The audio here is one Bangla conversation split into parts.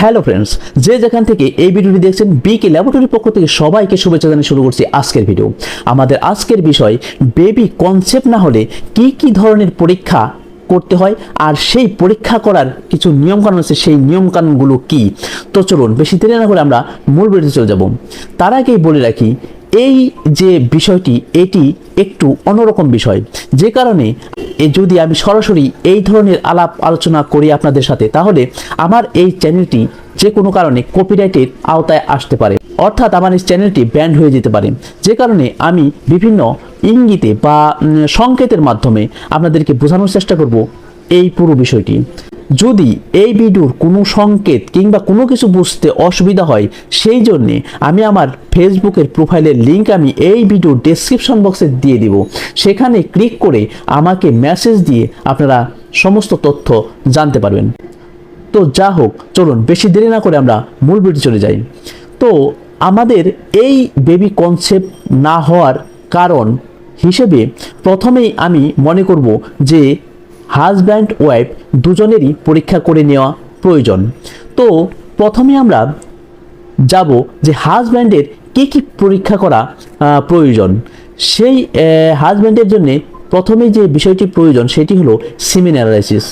হ্যালো ফ্রেন্ডস যে যেখান থেকে এই ভিডিওটি দেখছেন বিকে ল্যাবরেটরির পক্ষ থেকে সবাইকে শুভেচ্ছা জানিয়ে শুরু করছি আজকের ভিডিও। আমাদের আজকের বিষয় বেবি কনসেপ্ট না হলে কি কি ধরনের পরীক্ষা করতে হয় আর সেই পরীক্ষা করার কিছু নিয়মকানুন আছে, সেই নিয়মকানুনগুলো কি? তো চলুন, বেশি দেরি না করে আমরা মূল ভিডিওতে চলে যাব। তার আগেই বলে রাখি এই যে বিষয়টি, এটি একটু অন্যরকম বিষয়। যে কারণে যদি আমি সরাসরি এই ধরনের আলাপ আলোচনা করি আপনাদের সাথে, তাহলে আমার এই চ্যানেলটি যে কোনো কারণে কপিরাইটের আওতায় আসতে পারে। অর্থাৎ আমার এই চ্যানেলটি ব্যান্ড হয়ে যেতে পারে। যে কারণে আমি বিভিন্ন ইঙ্গিতে বা সংকেতের মাধ্যমে আপনাদেরকে বোঝানোর চেষ্টা করব এই পুরো বিষয়টি। যদি এই ভিডিওর কোনো সংকেত কিংবা কোনো কিছু বুঝতে অসুবিধা হয়, সেই জন্যে আমি আমার ফেসবুকের প্রোফাইলের লিংক আমি এই ভিডিওর ডেসক্রিপশন বক্সে দিয়ে দিব। সেখানে ক্লিক করে আমাকে মেসেজ দিয়ে আপনারা সমস্ত তথ্য জানতে পারবেন। তো যা হোক, চলুন বেশি দেরি না করে আমরা মূল ভিডিও চলে যাই। তো আমাদের এই বেবি কনসেপ্ট না হওয়ার কারণ হিসেবে প্রথমেই আমি মনে করব যে হাজব্যান্ড, ওয়াইফ দুজনেরই পরীক্ষা করে নেওয়া প্রয়োজন। তো প্রথমে আমরা যাব যে হাজব্যান্ডের কী কী পরীক্ষা করা প্রয়োজন। সেই হাজব্যান্ডের জন্যে প্রথমে যে বিষয়টি প্রয়োজন সেটি হলো সিমেন অ্যানালাইসিস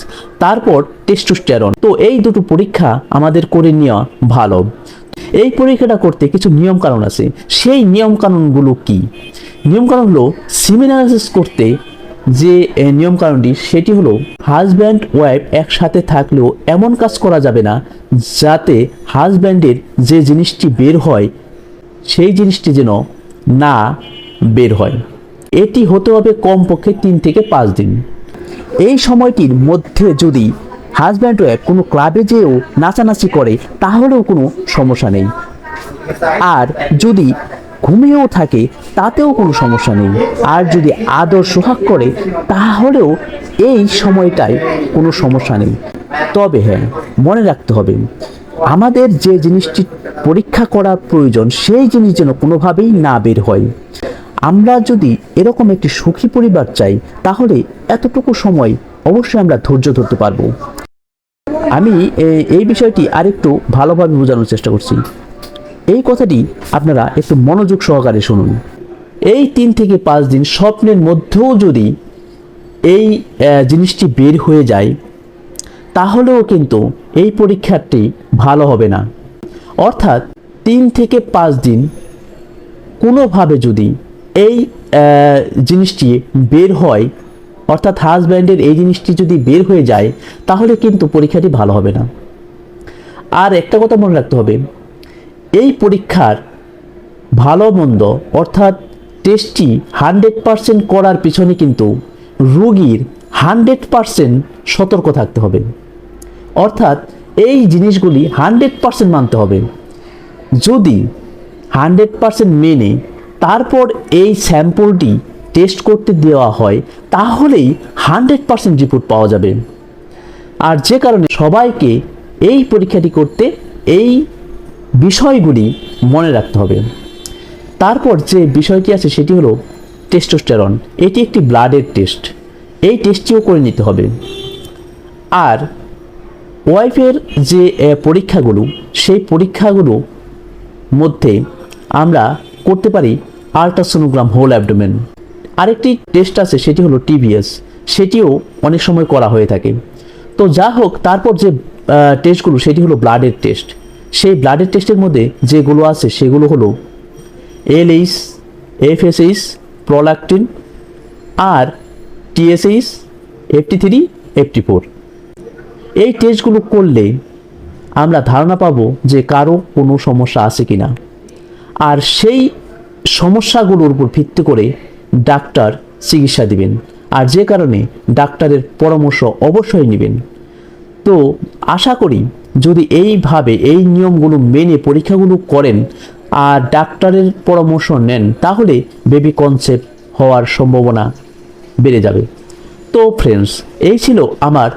তারপর টেস্টোস্টেরন। তো এই দুটো পরীক্ষা আমাদের করে নেওয়া ভালো। এই পরীক্ষাটা করতে কিছু নিয়ম কানুন আছে। সেই নিয়ম কানুনগুলো কি? নিয়ম কানুন হলো সিমেন অ্যানালাইসিস করতে যে এ, নিয়ম কানুনটি সেটি হলো হাজব্যান্ড ওয়াইফ একসাথে থাকলেও এমন কাজ করা যাবে না যাতে হাজব্যান্ডের যে জিনিসটি বের হয় সেই জিনিসটি যেন না বের হয়। এটি হতে হবে কমপক্ষে তিন থেকে পাঁচ দিন। এই সময়টির মধ্যে যদি হাজব্যান্ড ওয়াইফ কোনো ক্লাবে যেয়েও নাচানাচি করে তাহলেও কোনো সমস্যা নেই। আর যদি ঘুমিয়েও থাকে, তাতেও কোনো সমস্যা নেই। আর যদি আদর সোহাগ করে, তাহলেও এই সময়টায় কোনো সমস্যা নেই। তবে হ্যাঁ মনে রাখতে হবে, আমাদের যে জিনিসটি পরীক্ষা করা প্রয়োজন, সেই জিনিস যেন কোনোভাবেই না বের হয়। আমরা যদি এরকম একটি সুখী পরিবার চাই, তাহলে এতটুকু সময় অবশ্যই আমরা ধৈর্য ধরতে পারব। আমি এই বিষয়টি আরেকটু ভালোভাবে বোঝানোর চেষ্টা করছি। এই কথাটি আপনারা একটু মনোযোগ সহকারে শুনুন। এই তিন থেকে পাঁচ দিন স্বপ্নের মধ্যেও যদি এই জিনিসটি বের হয়ে যায়, তাহলেও কিন্তু এই পরীক্ষাটি ভালো হবে না। অর্থাৎ তিন থেকে পাঁচ দিন কোনোভাবে যদি এই জিনিসটি বের হয়, অর্থাৎ হাজব্যান্ডের এই জিনিসটি যদি বের হয়ে যায়, তাহলে কিন্তু পরীক্ষাটি ভালো হবে না। আর একটা কথা মনে রাখতে হবে এই পরীক্ষার ভালো মন্দ অর্থাৎ টেস্টটি হান্ড্রেড পারসেন্ট করার পিছনে কিন্তু রুগীর হান্ড্রেড পারসেন্ট সতর্ক থাকতে হবে। অর্থাৎ এই জিনিসগুলি হান্ড্রেড পারসেন্ট মানতে হবে। যদি হান্ড্রেড পারসেন্ট মেনে তারপর এই স্যাম্পলটি টেস্ট করতে দেওয়া হয়, তাহলেই হান্ড্রেড পারসেন্ট রিপোর্ট পাওয়া যাবে। আর যে কারণে সবাইকে এই পরীক্ষাটি করতে, এই বিষয়গুলি মনে রাখতে হবে। তারপর যে বিষয়টি আছে সেটি হলো টেস্টোস্টেরন এটি একটি ব্লাডের টেস্ট এই টেস্টটিও করে নিতে হবে। আর ওয়াইফের যে পরীক্ষাগুলো, সেই পরীক্ষাগুলো মধ্যে আমরা করতে পারি আল্ট্রাসোনোগ্রাম হোল অ্যাবডোমেন আরেকটি টেস্ট আছে, সেটি হলো টিভিএস সেটিও অনেক সময় করা হয়ে থাকে। তো যা হোক তারপর যে টেস্টগুলো সেটি হলো ব্লাডের টেস্ট সেই ব্লাডের টেস্টের মধ্যে যেগুলো আছে সেগুলো হলো এলএইচ এফএসএইচ প্রোলাকটিন আর TSH FT three FT four এই টেস্টগুলো করলে আমরা ধারণা পাবো যে কারও কোনো সমস্যা আছে কিনা। আর সেই সমস্যাগুলোর উপর ভিত্তি করে ডাক্তার চিকিৎসা দিবেন। আর যে কারণে ডাক্তারের পরামর্শ অবশ্যই নেবেন। তো আশা করি যদি এইভাবে এই নিয়মগুলো মেনে পরীক্ষাগুলো করেন আর ডাক্তারের পরামর্শ নেন, তাহলে বেবি কনসেপ্ট হওয়ার সম্ভাবনা বেড়ে যাবে। তো ফ্রেন্ডস এই ছিল আমার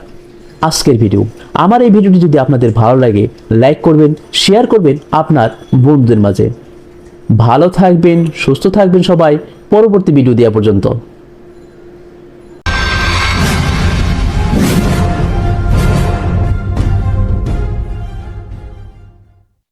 আজকের ভিডিও আমার এই ভিডিওটি যদি আপনাদের ভালো লাগে লাইক করবেন শেয়ার করবেন আপনার বন্ধুদের মাঝে। ভালো থাকবেন, সুস্থ থাকবেন সবাই। পরবর্তী ভিডিও দেওয়া পর্যন্ত।